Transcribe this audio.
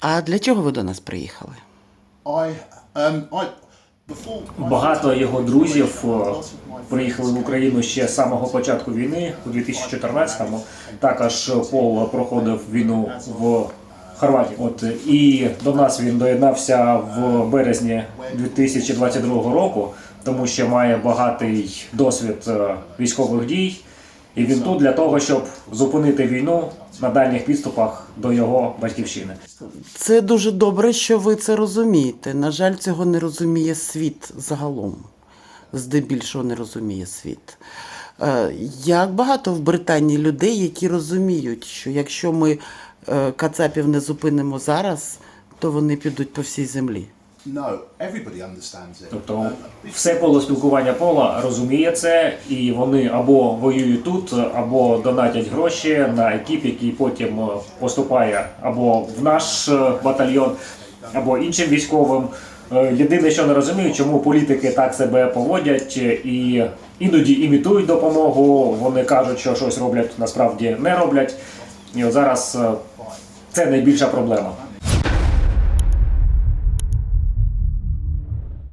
А для чого ви до нас приїхали? I, um, Багато його друзів е, приїхали в Україну ще з самого початку війни у 2014-му. Також Пол проходив війну в Хорватії. От і до нас він доєднався в березні 2022 року, тому що має багатий досвід е, військових дій. І він тут для того, щоб зупинити війну на дальніх підступах до його батьківщини. Це дуже добре, що ви це розумієте. На жаль, цього не розуміє світ загалом. Здебільшого не розуміє світ. Е, Як багато в Британії людей, які розуміють, що якщо ми е, кацапів не зупинимо зараз, то вони підуть по всій землі. No, everybody understands it. Тобто все коло спілкування пола розуміє це, і вони або воюють тут, або донатять гроші на екіп, який потім е, поступає або в наш е, батальйон, або іншим військовим. Е, Єдине, що не розумію, чому політики так себе поводять і іноді імітують допомогу. Вони кажуть, що щось роблять, насправді не роблять. І от зараз це найбільша проблема.